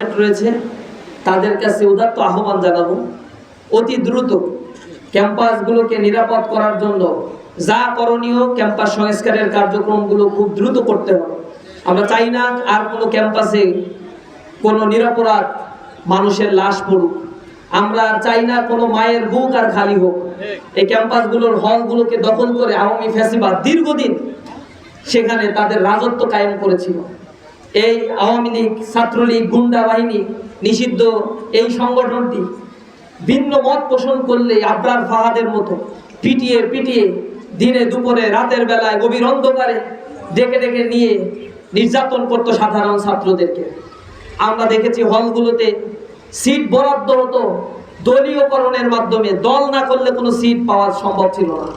রয়েছে, তাদের কাছে উদাত্ত আহ্বান জানাব অতি দ্রুত ক্যাম্পাসগুলোকে নিরাপদ করার জন্য যা করণীয় ক্যাম্পাস সংস্কারের কার্যক্রমগুলো খুব দ্রুত করতে হবে। আমরা চাই না আর কোনো ক্যাম্পাসে কোনো নিরাপরাধ মানুষের লাশ পড়ুক। আমরা চাই না কোনো মায়ের বুক আর খালি হোক। এই ক্যাম্পাসগুলোর হলগুলোকে দখল করে আওয়ামী ফ্যাসিবাদ দীর্ঘদিন সেখানে তাদের রাজত্ব কায়েম করেছিল। এই আওয়ামী লীগ, ছাত্রলীগ, গুন্ডা বাহিনী নিষিদ্ধ এই সংগঠনটি। ভিন্ন মত পোষণ করলে আবরার ফাহাদের মতো পিটিয়ে পিটিয়ে দিনে দুপুরে রাতের বেলায় গভীর অন্ধকারে ডেকে ডেকে নিয়ে নির্যাতন করতো সাধারণ ছাত্রদেরকে। আমরা দেখেছি হলগুলোতে সিট বরাদ্দ হতো দলীয়করণের মাধ্যমে, দল না করলে কোনো সিট পাওয়া সম্ভব ছিল না।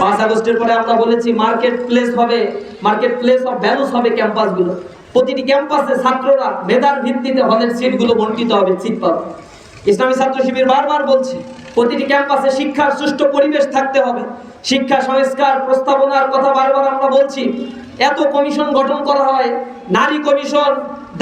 পাঁচ আগস্টের পরে আমরা বলেছি মার্কেট প্লেস হবে মার্কেট প্লেস অফ ভ্যালুস হবে ক্যাম্পাসগুলো। প্রতিটি ক্যাম্পাসে ছাত্ররা মেধার ভিত্তিতে হলের সিটগুলো বন্টিত হবে, সিট পাবে। ইসলামী ছাত্র শিবির বারবার বলছি, প্রতিটি ক্যাম্পাসে শিক্ষার সুষ্ঠু পরিবেশ থাকতে হবে। শিক্ষা সংস্কার, প্রস্তাবনার কথা বারবার আমরা বলছি। এত কমিশন গঠন করা হয়, নারী কমিশন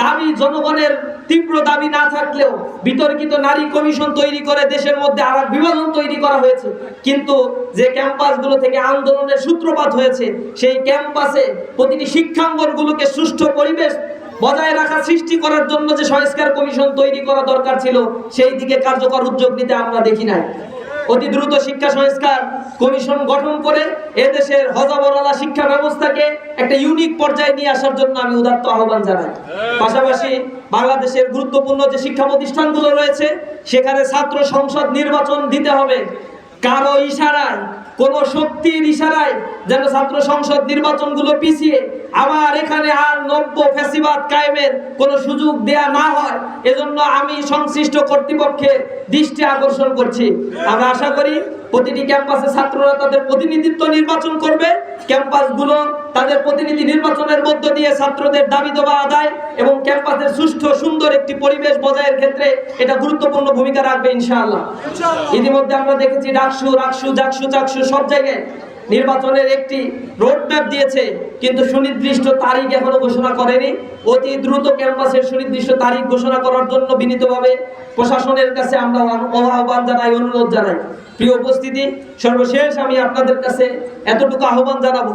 দাবি জনগণের তীব্র দাবি না থাকলেও বিতর্কিত নারী কমিশন তৈরি করে দেশের মধ্যে আর বিভাজন তৈরি করা হয়েছে। কিন্তু যে ক্যাম্পাসগুলো থেকে আন্দোলনের সূত্রপাত হয়েছে, সেই ক্যাম্পাসে প্রতিটি শিক্ষাঙ্গনগুলোকে সুষ্ঠু পরিবেশ বজায় রাখা সৃষ্টি করার জন্য যে সংস্কার কমিশন তৈরি করা দরকার ছিল, সেই দিকে কার্যকর উদ্যোগ নিতে আমরা দেখি নাই। অতি দ্রুত শিক্ষা সংস্কার কমিশন গঠন করে এদেশের হজাবরলা শিক্ষা ব্যবস্থাকে একটা ইউনিক পর্যায়ে নিয়ে আসার জন্য আমি উদাত্ত আহ্বান জানাই। পাশাপাশি বাংলাদেশের গুরুত্বপূর্ণ যে শিক্ষা প্রতিষ্ঠানগুলো রয়েছে, সেখানে ছাত্র সংসদ নির্বাচন দিতে হবে। কারও ইশারায়, কোন শক্তির ইশারায় যেন ছাত্র সংসদ নির্বাচনগুলো পিছিয়ে আবার এখানে আর নব্য ফ্যাসিবাদ কায়েমের কোনো সুযোগ দেয়া না হয় এজন্য আমি সংশ্লিষ্ট কর্তৃপক্ষের দৃষ্টি আকর্ষণ করছি। আমরা আশা করি প্রতিটি ক্যাম্পাসে ছাত্ররা তাদের প্রতিনিধিত্ব নির্বাচন করবে। ক্যাম্পাসগুলো তাদের প্রতিনিধি নির্বাচনের মধ্য দিয়ে ছাত্রদের দাবি দেওয়া আদায় এবং ক্যাম্পাসের সুষ্ঠু সুন্দর একটি পরিবেশ বজায়ের ক্ষেত্রে এটা গুরুত্বপূর্ণ ভূমিকা রাখবে ইনশাআল্লাহ। ইতিমধ্যে আমরা দেখেছি ডাকসু রাকসু জাকসু চাকসু সব জায়গায় নির্বাচনের একটি রোডম্যাপ দিয়েছে, কিন্তু সুনির্দিষ্ট তারিখ এখনও ঘোষণা করেনি। অতি দ্রুত ক্যাম্পাসের সুনির্দিষ্ট তারিখ ঘোষণা করার জন্য বিনীতভাবে প্রশাসনের কাছে আমরা আহ্বান জানাই, অনুরোধ জানাই। প্রিয় উপস্থিতি, সর্বশেষ আমি আপনাদের কাছে এতটুকু আহ্বান জানাব।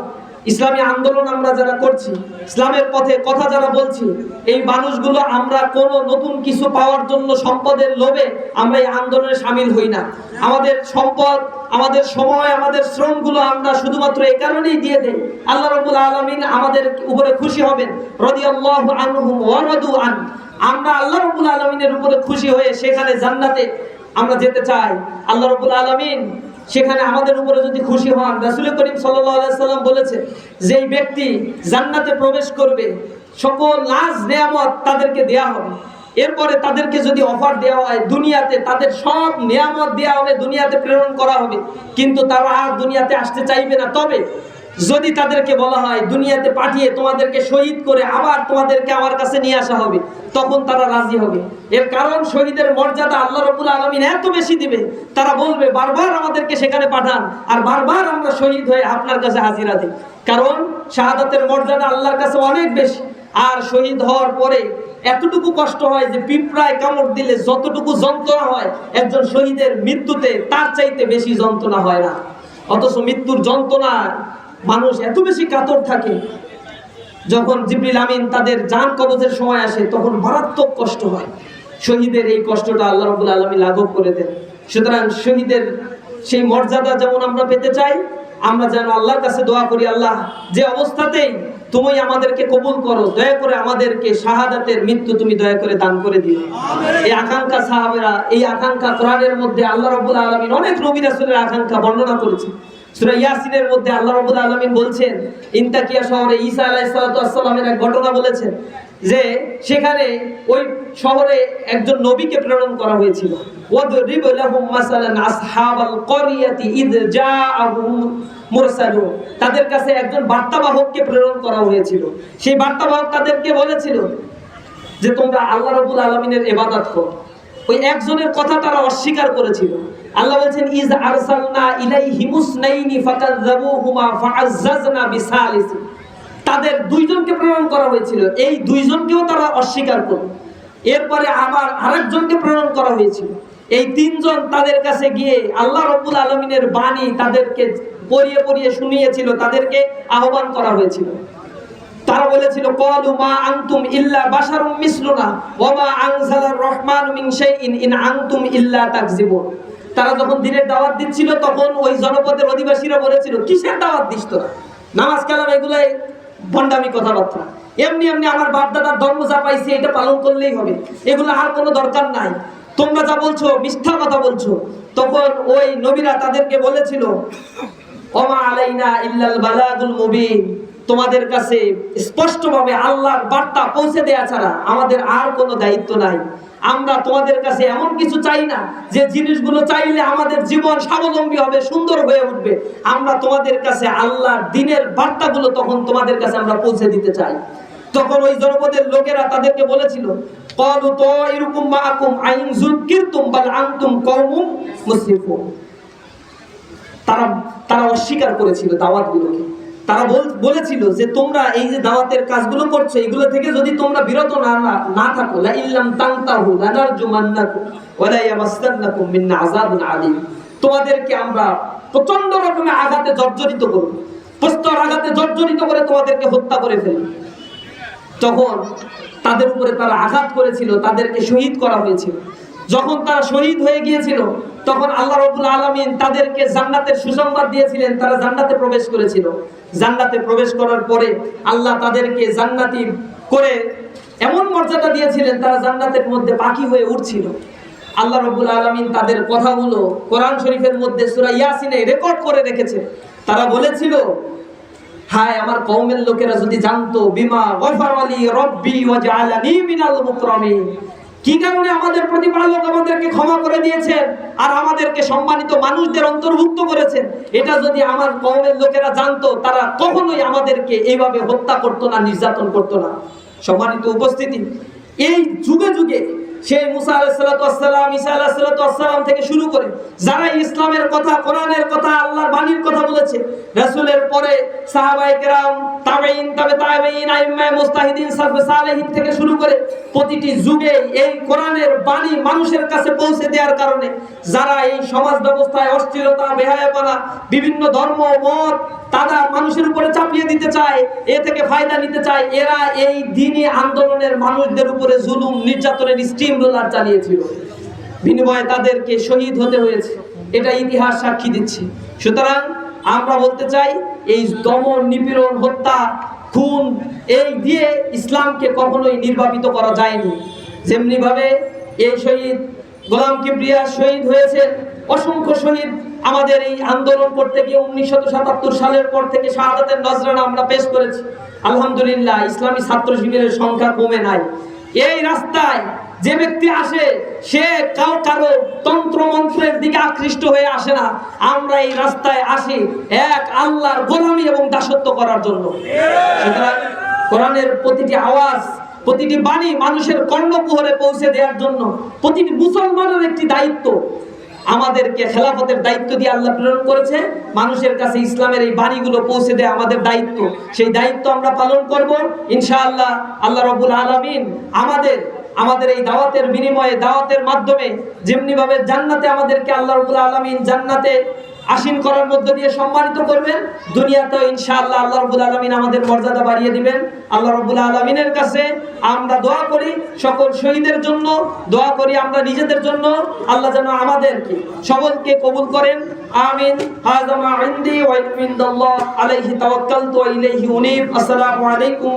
ইসলামী আন্দোলন আমরা যারা করছি, ইসলামের পথে কথা যারা বলছি, এই মানুষগুলো আমরা কোনো নতুন কিছু পাওয়ার জন্য সম্পদের লোভে আমরা এই আন্দোলনে সামিল হই না। আমাদের সম্পদ, আমাদের সময়, আমাদের শ্রমগুলো আমরা শুধুমাত্র এই কারণেই দিয়ে দেই। আল্লাহ রবুল আলমিন আমাদের উপরে খুশি হবেন। আনহুম ওয়া আন। আমরা আল্লাহ রবুল আলমিনের উপরে খুশি হয়ে সেখানে জান্নাতে আমরা যেতে চাই। আল্লাহ রবুল আলমিন সেখানে আমাদের উপরে যদি খুশি হন, রাসুল করিম সাল্লাম বলেছে, যেই ব্যক্তি জান্নাতে প্রবেশ করবে, সকল লাজ, নেয়ামত তাদেরকে দেয়া হবে। এরপরে তাদেরকে যদি অফার দেওয়া হয় দুনিয়াতে, তাদের সব নিয়ামত দেওয়া হবে, দুনিয়াতে প্রেরণ করা হবে। কিন্তু তারা আর দুনিয়াতে আসতে চাইবে না। তবে যদি তাদেরকে বলা হয়, দুনিয়াতে পাঠিয়ে তোমাদেরকে শহীদ করে আবার তোমাদেরকে আমার কাছে নিয়ে আসা হবে, তখন তারা রাজি হবে। এর কারণ, শহীদের মর্যাদা আল্লাহ রবুল আলমিন এত বেশি দিবে, তারা বলবে, বারবার আমাদেরকে সেখানে পাঠান আর বারবার আমরা শহীদ হয়ে আপনার কাছে হাজিরা দিই। কারণ, শাহাদাতের মর্যাদা আল্লাহর কাছে অনেক বেশি। আর শহীদ হওয়ার পরে এতটুকু কষ্ট হয় যে পিঁপড়ায় কামড় দিলে যতটুকু যন্ত্রণা হয়, একজন শহীদের মৃত্যুতে তার চাইতে বেশি যন্ত্রণা হয় না। অথচ মৃত্যুর যন্ত্রণা মানুষ এত বেশি কাতর থাকে যখন জিবরিল আমিন তাদের যান কবজের সময় আসে তখন মারাত্মক কষ্ট হয়। শহীদের এই কষ্টটা আল্লাহ রবুল আলমী লাঘব করে দেন। সুতরাং শহীদের সেই মর্যাদা যেমন আমরা পেতে চাই আমরা যেন আল্লাহর কাছে দোয়া করি আল্লাহ যে অবস্থাতেই তুমি আমাদেরকে কবুল করো দয়া করে আমাদেরকে শাহাদাতের মৃত্যু তুমি দয়া করে দান করে দিও। এই আকাঙ্ক্ষা সাহাবেরা এই আকাঙ্ক্ষা কোরআনের মধ্যে আল্লাহ রবুল আলমিন অনেক নবী রাসুলের আকাঙ্ক্ষা বর্ণনা করেছে মধ্যে আল্লাহ বলছেন, ইনতাকিয়া শহরে ঈসা এক ঘটনা বলেছেন, যে সেখানে ওই শহরে একজন নবীকে প্রেরণ করা হয়েছিল। তাদের কাছে একজন বার্তাবাহককে প্রেরণ করা হয়েছিল। সেই বার্তাবাহক তাদেরকে বলেছিল যে, তোমরা আল্লাহ রাব্বুল আলামিনের ইবাদত করো। ওই একজনের কথা তারা অস্বীকার করেছিল। আল্লাহ বলছেন, ইজ আরসালনা মুসনাইনি ফাকাযাবুহুমা ফাআজ্জাজনা বিসালিসি। তাদের দুইজনকে প্রেরণ করা হয়েছিল। এই দুইজনকেও তারা অস্বীকার করল। এরপরে আবার আরেকজনকে প্রেরণ করা হয়েছিল। এই তিনজন তাদের কাছে গিয়ে আল্লাহ রব্বুল আলমিনের বাণী তাদেরকে পড়িয়ে পড়িয়ে শুনিয়েছিল, তাদেরকে আহ্বান করা হয়েছিল। তারা বলেছিল কলু মা আনতুম ইল্লা বাশারুম মিসলুনা, ওয়া মা আনজালার রহমান মিন শাইইন ইন আনতুম ইল্লা তাকজিবুন তারা যখন দিনের দাওয়াত দিচ্ছিল, তখন ওই জনপদের অধিবাসীরা বলেছিল, কিসের দাওয়াত দিস তোরা? নামাজ কালাম, এগুলাই ভণ্ডামি কথাবার্তা। এমনি এমনি আমার বাপ দাদার ধর্ম যা পাইছি, এটা পালন করলেই হবে। এগুলো আর কোনো দরকার নাই। তোমরা যা বলছো, মিথ্যা কথা বলছো। তখন ওই নবীরা তাদেরকে বলেছিল, ওমা আলাইনা ইল্লাল বালাগুল মুবিন। তোমাদের কাছে স্পষ্টভাবে আল্লাহর বার্তা পৌঁছে দেয়া ছাড়া আমাদের আর কোনো দায়িত্ব নাই। আমরা তোমাদের কাছে এমন কিছু চাই না যে জিনিসগুলো চাইলে আমাদের জীবন স্বাবলম্বী হবে, সুন্দর হয়ে উঠবে। আমরা তোমাদের কাছে আল্লাহর দিনের বার্তাগুলো তখন তোমাদের কাছে আমরা পৌঁছে দিতে চাই। তখন ওই জনপদের লোকেরা তাদেরকে বলেছিল কলু তো এরকম মাকুম আইন জুলকিরতুম বাল আনতুম কওমুম মুসরিফুন। তারা তারা অস্বীকার করেছিল দাওয়াতগুলোকে। তারা বল- বলেছিল যে তোমরা এই যে দাওয়াতের কাজগুলো করছ, এগুলো থেকে যদি তোমরা বিরত না, না- থাকো, লা ইল্লাম তানতাহু, লানারজুমান্নাকুম, ওয়া লা ইয়ামাসসান্নাকুম মিন্না আযাবুন আলীম। তোমাদেরকে আমরা প্রচণ্ড রকমের আঘাতে জর্জরিত করব। প্রস্তর আঘাতে জর্জরিত করে তোমাদেরকে হত্যা করে ফেলব। তখন তাদের উপরে তারা আঘাত করেছিল, তাদেরকে শহীদ করা হয়েছিল। যখন তারা শহীদ হয়ে গিয়েছিল, তখন আল্লাহ রবুল আলমিন তাদেরকে জান্নাতের সুসংবাদ দিয়েছিলেন, তারা জান্নাতে প্রবেশ করেছিল। জান্নাতে প্রবেশ করার পরে আল্লাহ তাদেরকে জান্নাতি করে এমন মর্যাদা দিয়েছিলেন, তারা জান্নাতের মধ্যে পাখি হয়ে উঠছিল। আল্লাহ রবুল আলমিন তাদের কথাগুলো কোরআন শরীফের মধ্যে সুরা ইয়াসিনে রেকর্ড করে রেখেছে তারা বলেছিল, হায় আমার কওমের লোকেরা যদি জানতো, বিমা রব্বি ওয়া জাআলানি মিনাল মুকরামিন। কি কারণে আমাদের প্রতিপালক আমাদেরকে ক্ষমা করে দিয়েছেন আর আমাদেরকে সম্মানিত মানুষদের অন্তর্ভুক্ত করেছেন? এটা যদি আমার কমের লোকেরা জানতো, তারা কখনোই আমাদেরকে এইভাবে হত্যা করতো না, নির্যাতন করতো না। সম্মানিত উপস্থিতি, এই যুগে যুগে সেই মুসা আলাইসালাম থেকে শুরু করে যারা ইসলামের কথা, কোরআনের কথা, আল্লাহর বাণীর কথা বলেছে পরে থেকে শুরু করে প্রতিটি যুগে এই কোরআনের বাণী মানুষের কাছে পৌঁছে দেওয়ার কারণে যারা এই সমাজ ব্যবস্থায় অস্থিরতা বেহায়াপনা, বিভিন্ন ধর্ম মত তারা মানুষের উপরে চাপিয়ে দিতে চায়, এ থেকে ফায়দা নিতে চায়, এরা এই দিনই আন্দোলনের মানুষদের উপরে জুলুম, নির্যাতনের স্টিম রোলার চালিয়েছিল বিনিময়ে তাদেরকে শহীদ হতে হয়েছে। এটা ইতিহাস সাক্ষী দিচ্ছে। সুতরাং আমরা বলতে চাই, এই দমন নিপীড়ন হত্যা খুন এই দিয়ে ইসলামকে কখনোই নির্বাপিত করা যায়নি। যেমনি ভাবে এই শহীদ, গোলাম কিবরিয়া শহীদ হয়েছেন। অসংখ্য শহীদ আমাদের এই আন্দোলন করতে গিয়ে উনিশশো সাতাত্তর সালের পর থেকে শাহাদাতের নজরানা আমরা পেশ করেছি। আলহামদুলিল্লাহ, ইসলামী ছাত্র শিবিরের সংখ্যা কমে নাই। এই রাস্তায় যে ব্যক্তি আসে, সে কারও তন্ত্র মন্ত্রের দিকে আকৃষ্ট হয়ে আসে না। আমরা এই রাস্তায় আসি এক আল্লাহর গোলামি এবং দাসত্ব করার জন্য। কোরআনের প্রতিটি আওয়াজ, প্রতিটি বাণী মানুষের কর্ণকুহরে পৌঁছে দেওয়ার জন্য প্রতিটি মুসলমানের একটি দায়িত্ব। আমাদেরকে খেলাফতের দায়িত্ব দিয়ে আল্লাহ প্রেরণ করেছে। মানুষের কাছে ইসলামের এই বাণীগুলো পৌঁছে দেয় আমাদের দায়িত্ব। সেই দায়িত্ব আমরা পালন করব। ইনশাআল্লাহ আল্লাহ রবুল আলমিন আমাদের আমাদের এই দাওয়াতের বিনিময়ে, দাওয়াতের মাধ্যমে যেমনি ভাবে জান্নাতে আমাদেরকে আল্লাহ রবুল আলমিন জান্নাতে আসীন করার মধ্য দিয়ে সম্মানিত করবেন, দুনিয়াতেও ইনশাআল্লাহ আল্লাহ রবুল আলমিন আমাদের মর্যাদা বাড়িয়ে দিবেন। আল্লাহ রবুল আলমিনের কাছে আমরা দোয়া করি, সকল শহীদের জন্য দোয়া করি, আমরা নিজেদের জন্য। আল্লাহ যেন আমাদেরকে, সকলকে কবুল করেন, আমিন। আসসালামু আলাইকুম